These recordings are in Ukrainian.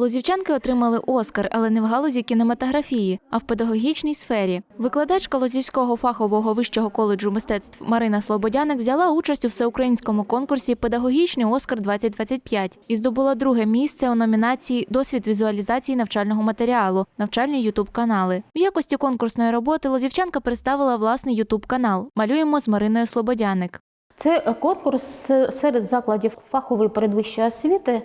Лозівчанки отримали Оскар, але не в галузі кінематографії, а в педагогічній сфері. Викладачка Лозівського фахового вищого коледжу мистецтв Марина Слободяник взяла участь у всеукраїнському конкурсі Педагогічний Оскар 2025 і здобула друге місце у номінації Досвід візуалізації навчального матеріалу, навчальні ютуб канали. В якості конкурсної роботи Лозівчанка представила власний ютуб канал. Малюємо з Мариною Слободяник. Це конкурс серед закладів фахової передвищої освіти.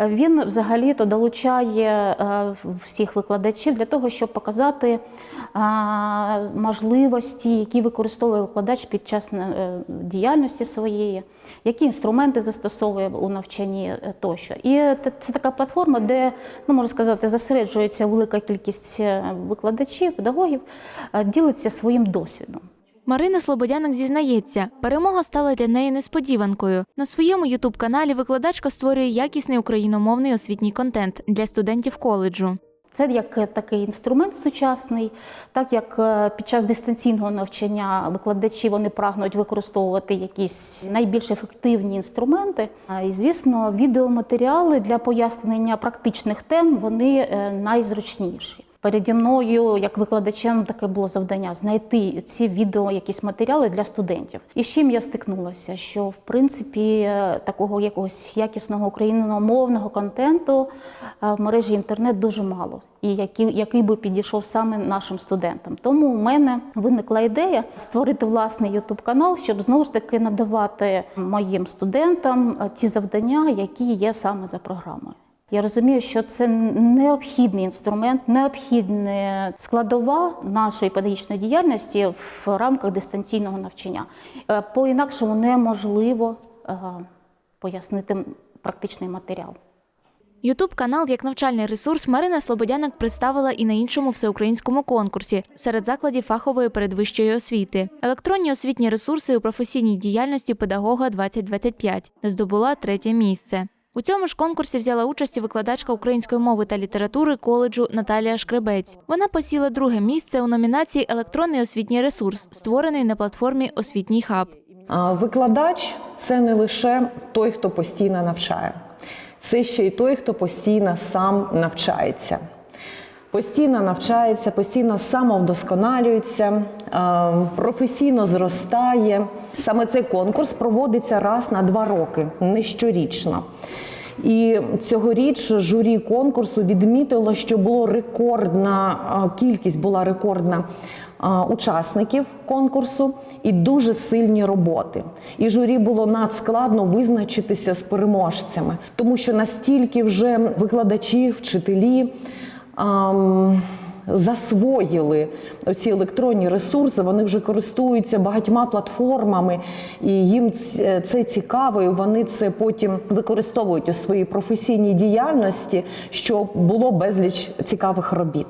Він взагалі-то долучає е, всіх викладачів для того, щоб показати е, можливості, які використовує викладач під час е, діяльності своєї, які інструменти застосовує у навчанні тощо. І це така платформа, де, ну можна сказати, зосереджується велика кількість викладачів, педагогів, ділиться своїм досвідом. Марина Слободяник зізнається, перемога стала для неї несподіванкою. На своєму ютуб-каналі викладачка створює якісний україномовний освітній контент для студентів коледжу. Це як е, такий інструмент сучасний, так як е, під час дистанційного навчання викладачі вони прагнуть використовувати якісь найбільш ефективні інструменти. І, звісно, відеоматеріали для пояснення практичних тем вони е, найзручніші. Переді мною, як викладачем, таке було завдання знайти ці відео, якісь матеріали для студентів. І з чим я стикнулася? Що в принципі такого якогось якісного україномовного контенту е, в мережі інтернет дуже мало, і який, який би підійшов саме нашим студентам. Тому у мене виникла ідея створити власний youtube канал, щоб знову ж таки надавати моїм студентам е, ті завдання, які є саме за програмою. Я розумію, що це необхідний інструмент, необхідна складова нашої педагогічної діяльності в рамках дистанційного навчання. Е, По-інакшому неможливо е, пояснити практичний матеріал. Ютуб канал як навчальний ресурс Марина Слободяник представила і на іншому всеукраїнському конкурсі серед закладів фахової передвищої освіти. Електронні освітні ресурси у професійній діяльності педагога 2025 здобула третє місце. У цьому ж конкурсі взяла участь і викладачка української мови та літератури коледжу Наталія Шкребець. Вона посіла друге місце у номінації Електронний освітній ресурс, створений на платформі Освітній хаб. Викладач це не лише той, хто постійно навчає, це ще й той, хто постійно сам навчається. Постійно навчається, постійно самовдосконалюється, е, професійно зростає. Саме цей конкурс проводиться раз на два роки, не щорічно. І цьогоріч журі конкурсу відмітило, що було рекордна е, кількість була рекордна е, учасників конкурсу і дуже сильні роботи. І журі було надскладно визначитися з переможцями, тому що настільки вже викладачі, вчителі. Засвоїли ці електронні ресурси, вони вже користуються багатьма платформами, і їм це цікаво, і вони це потім використовують у своїй професійній діяльності, що було безліч цікавих робіт.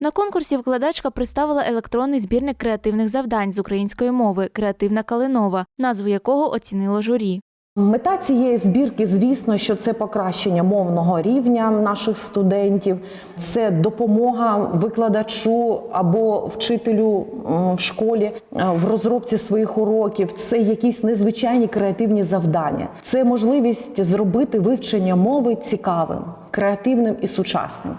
На конкурсі викладачка представила електронний збірник креативних завдань з української мови Креативна калинова, назву якого оцінило журі. Мета цієї збірки, звісно, що це покращення мовного рівня наших студентів, це допомога викладачу або вчителю в школі е, в розробці своїх уроків. Це якісь незвичайні креативні завдання. Це можливість зробити вивчення мови цікавим, креативним і сучасним.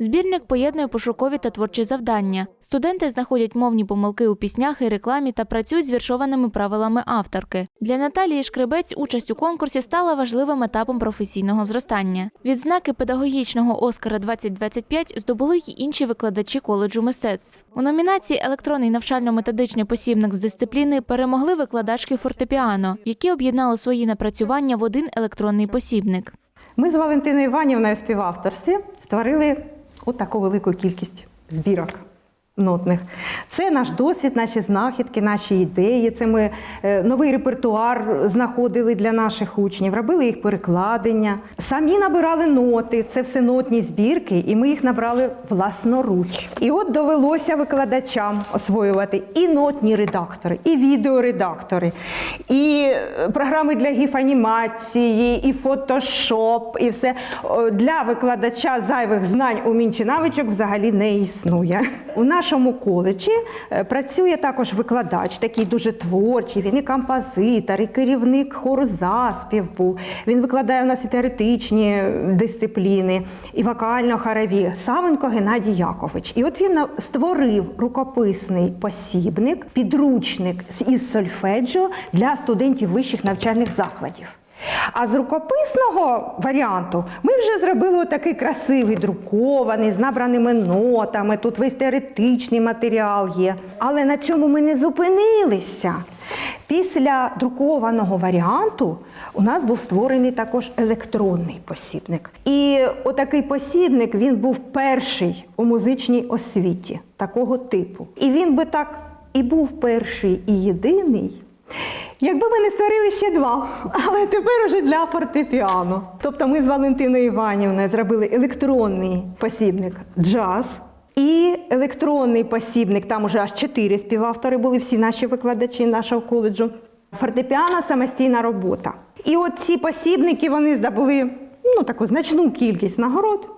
Збірник поєднує пошукові та творчі завдання. Студенти знаходять мовні помилки у піснях і рекламі та працюють з віршованими правилами авторки. Для Наталії Шкребець участь у конкурсі стала важливим етапом професійного зростання. Відзнаки педагогічного Оскара 2025 здобули й інші викладачі коледжу мистецтв. У номінації Електронний навчально-методичний посібник з дисципліни перемогли викладачки фортепіано, які об'єднали свої напрацювання в один електронний посібник. Ми з Валентиною Іванівною співавторстві створили отаку велику кількість збірок нотних. Це наш досвід, наші знахідки, наші ідеї. Це ми е, новий репертуар знаходили для наших учнів, робили їх перекладення. Самі набирали ноти, це все нотні збірки, і ми їх набрали власноруч. І от довелося викладачам освоювати і нотні редактори, і відеоредактори, і е, програми для гіф-анімації, і фотошоп, і все. Для викладача зайвих знань умінь чи навичок взагалі не існує. У наш нашому коледжі е, працює також викладач, такий дуже творчий. Він і композитор, і керівник хору заспів був. Він викладає у нас і теоретичні дисципліни, і вокально-хорові. Савенко Геннадій Якович. І от він створив рукописний посібник, підручник із сольфеджіо для студентів вищих навчальних закладів. А з рукописного варіанту ми вже зробили отакий красивий друкований з набраними нотами. Тут весь теоретичний матеріал є. Але на цьому ми не зупинилися. Після друкованого варіанту у нас був створений також електронний посібник. І отакий посібник він був перший у музичній освіті такого типу. І він би так і був перший і єдиний. Якби ми не створили ще два, але тепер уже для фортепіано. Тобто ми з Валентиною Іванівною зробили електронний посібник джаз і електронний посібник, там уже аж чотири співавтори були всі наші викладачі нашого коледжу. Фортепіано самостійна робота. І от ці посібники вони здобули ну, таку значну кількість нагород.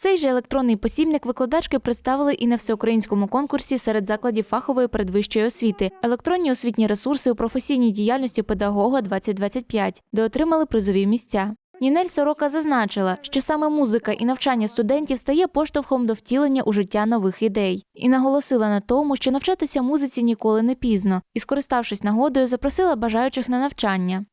Цей же електронний посібник викладачки представили і на всеукраїнському конкурсі серед закладів фахової передвищої освіти, електронні освітні ресурси у професійній діяльності педагога 2025, де отримали призові місця. Нінель Сорока зазначила, що саме музика і навчання студентів стає поштовхом до втілення у життя нових ідей, і наголосила на тому, що навчатися музиці ніколи не пізно, і, скориставшись нагодою, запросила бажаючих на навчання.